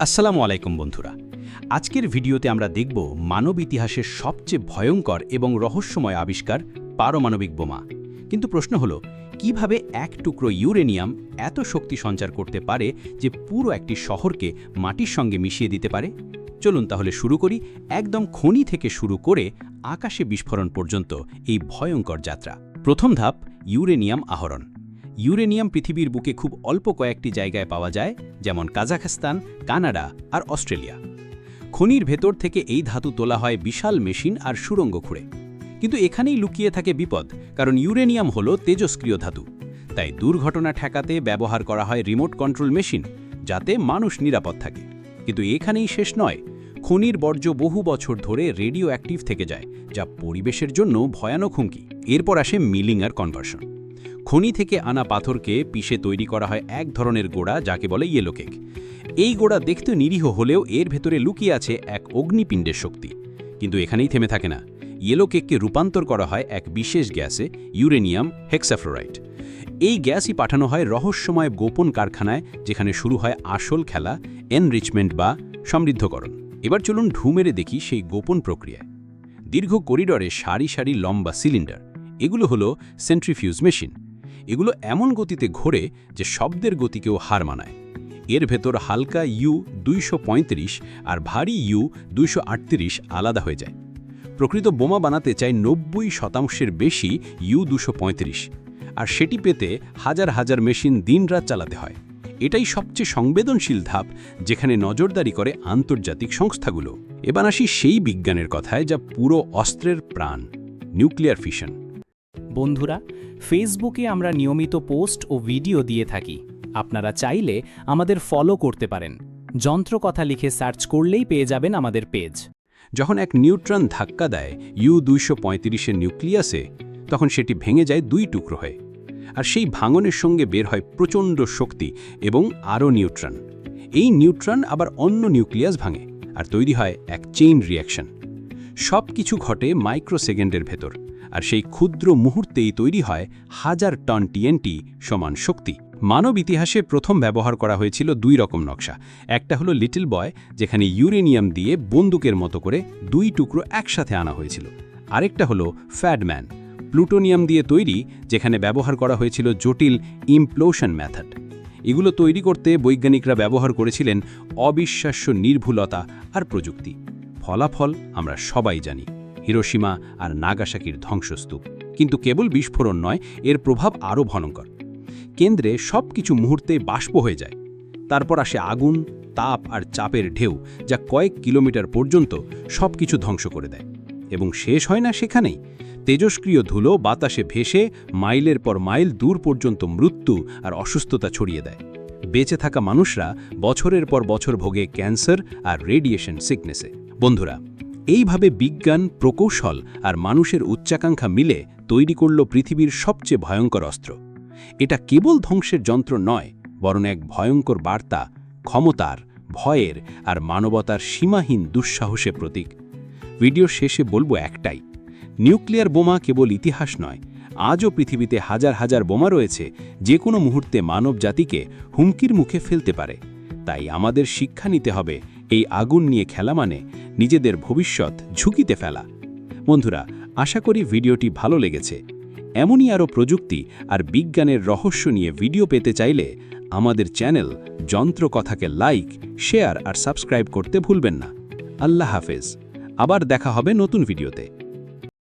আসসালামু আলাইকুম বন্ধুরা। আজকের ভিডিওতে আমরা দেখব মানব ইতিহাসের সবচেয়ে ভয়ঙ্কর এবং রহস্যময় আবিষ্কার পারমাণবিক বোমা। কিন্তু প্রশ্ন হলো, কীভাবে এক টুকরো ইউরেনিয়াম এত শক্তি সঞ্চার করতে পারে যে পুরো একটি শহরকে মাটির সঙ্গে মিশিয়ে দিতে পারে? চলুন তাহলে শুরু করি, একদম খনি থেকে শুরু করে আকাশে বিস্ফোরণ পর্যন্ত এই ভয়ঙ্কর যাত্রা। প্রথম ধাপ, ইউরেনিয়াম আহরণ। ইউরেনিয়াম পৃথিবীর বুকে খুব অল্প কয়েকটি জায়গায় পাওয়া যায়, যেমন কাজাখস্তান, কানাডা আর অস্ট্রেলিয়া। খনির ভেতর থেকে এই ধাতু তোলা হয় বিশাল মেশিন আর সুরঙ্গ খুঁড়ে। কিন্তু এখানেই লুকিয়ে থাকে বিপদ, কারণ ইউরেনিয়াম হল তেজস্ক্রিয় ধাতু। তাই দুর্ঘটনা ঠেকাতে ব্যবহার করা হয় রিমোট কন্ট্রোল মেশিন, যাতে মানুষ নিরাপদ থাকে। কিন্তু এখানেই শেষ নয়, খনির বর্জ্য বহু বছর ধরে রেডিও অ্যাক্টিভ থেকে যায়, যা পরিবেশের জন্য ভয়ানক হুমকি। এরপর আসে মিলিং আর কনভার্সন খনি থেকে আনা পাথরকে পিষে তৈরি করা হয় এক ধরনের গোড়া, যাকে বলে ইয়েলো কেক এই গোড়া দেখতে নিরীহ হলেও এর ভেতরে লুকিয়ে আছে এক অগ্নিপিণ্ডের শক্তি। কিন্তু এখানেই থেমে থাকে না। ইয়েলো কেককে রূপান্তর করা হয় এক বিশেষ গ্যাসে ইউরেনিয়াম হেক্সাফ্লোরাইট এই গ্যাসই পাঠানো হয় রহস্যময় গোপন কারখানায়, যেখানে শুরু হয় আসল খেলা এনরিচমেন্ট বা সমৃদ্ধকরণ। এবার চলুন ঢু মেরে দেখি সেই গোপন প্রক্রিয়ায়। দীর্ঘ করিডরে সারি সারি লম্বা সিলিন্ডার এগুলো হলো সেন্ট্রিফিউজ মেশিন এগুলো এমন গতিতে ঘোরে যে শব্দের গতিকেও হার মানায়। এর ভেতর হালকা ইউ দুইশো পঁয়ত্রিশ আর ভারী ইউ দুইশো আটত্রিশ আলাদা হয়ে যায়। প্রকৃত বোমা বানাতে চায় নব্বই শতাংশের বেশি ইউ দুশো আর সেটি পেতে হাজার হাজার মেশিন দিনরাত চালাতে হয়। এটাই সবচেয়ে সংবেদনশীল ধাপ যেখানে নজরদারি করে আন্তর্জাতিক সংস্থাগুলো। এবার আসি সেই বিজ্ঞানের কথায় যা পুরো অস্ত্রের প্রাণ, নিউক্লিয়ার ফিশন। বন্ধুরা ফেসবুকে আমরা নিয়মিত পোস্ট ও ভিডিও দিয়ে থাকি। আপনারা চাইলে আমাদের ফলো করতে পারেন। যন্ত্র কথা লিখে সার্চ করলেই পেয়ে যাবেন আমাদের পেজ যখন এক নিউট্রন ধাক্কা দেয় ইউ দুইশো পঁয়ত্রিশের নিউক্লিয়াসে তখন সেটি ভেঙে যায় দুই টুকরো হয়ে। আর সেই ভাঙনের সঙ্গে বের হয় প্রচণ্ড শক্তি এবং আরও নিউট্রন এই নিউট্রন আবার অন্য নিউক্লিয়াস ভাঙে, আর তৈরি হয় এক চেইন রিয়াকশন সব কিছু ঘটে মাইক্রোসেকেন্ডের ভেতর। আর সেই ক্ষুদ্র মুহূর্তেই তৈরি হয় হাজার টন টিএনটি সমান শক্তি। মানব ইতিহাসে প্রথম ব্যবহার করা হয়েছিল দুই রকম নকশা। একটা হলো লিটল বয় যেখানে ইউরেনিয়াম দিয়ে বন্দুকের মতো করে দুই টুকরো একসাথে আনা হয়েছিল। আরেকটা হলো ফ্যাডম্যান প্লুটোনিয়াম দিয়ে তৈরি, যেখানে ব্যবহার করা হয়েছিল জটিল ইমপ্লোশন মেথড। এগুলো তৈরি করতে বৈজ্ঞানিকরা ব্যবহার করেছিলেন অবিশ্বাস্য নির্ভুলতা আর প্রযুক্তি। ফলাফল আমরা সবাই জানি। হিরোসীমা আর নাগাসাকির ধ্বংসস্তূপ। কিন্তু কেবল বিস্ফোরণ নয়, এর প্রভাব আরও ভয়ঙ্কর। কেন্দ্রে সব কিছু মুহূর্তে বাষ্প হয়ে যায়। তারপর আসে আগুন, তাপ আর চাপের ঢেউ, যা কয়েক কিলোমিটার পর্যন্ত সব কিছু ধ্বংস করে দেয়। এবং শেষ হয় না সেখানেই। তেজস্ক্রিয় ধুলো বাতাসে ভেসে মাইলের পর মাইল দূর পর্যন্ত মৃত্যু আর অসুস্থতা ছড়িয়ে দেয়। বেঁচে থাকা মানুষরা বছরের পর বছর ভোগে ক্যান্সার আর রেডিয়েশন সিকনেসে। বন্ধুরা এইভাবে বিজ্ঞান, প্রকৌশল আর মানুষের উচ্চাকাঙ্ক্ষা মিলে তৈরি করল পৃথিবীর সবচেয়ে ভয়ঙ্কর অস্ত্র। এটা কেবল ধ্বংসের যন্ত্র নয়, বরং এক ভয়ঙ্কর বার্তা, ক্ষমতার, ভয়ের আর মানবতার সীমাহীন দুঃসাহসে প্রতীক। ভিডিওর শেষে বলব একটাই, নিউক্লিয়ার বোমা কেবল ইতিহাস নয়, আজও পৃথিবীতে হাজার হাজার বোমা রয়েছে, যে কোনো মুহূর্তে মানব জাতিকে হুমকির মুখে ফেলতে পারে। তাই আমাদের শিক্ষা নিতে হবে এই আগুন নিয়ে খেলা মানে নিজেদের ভবিষ্যৎ ঝুঁকিতে ফেলা। বন্ধুরা, আশা করি ভিডিওটি ভালো লেগেছে। এমনই আরও প্রযুক্তি আর বিজ্ঞানের রহস্য নিয়ে ভিডিও পেতে চাইলে আমাদের চ্যানেল যন্ত্রকথাকে লাইক, শেয়ার আর সাবস্ক্রাইব করতে ভুলবেন না। আল্লাহ হাফেজ। আবার দেখা হবে নতুন ভিডিওতে।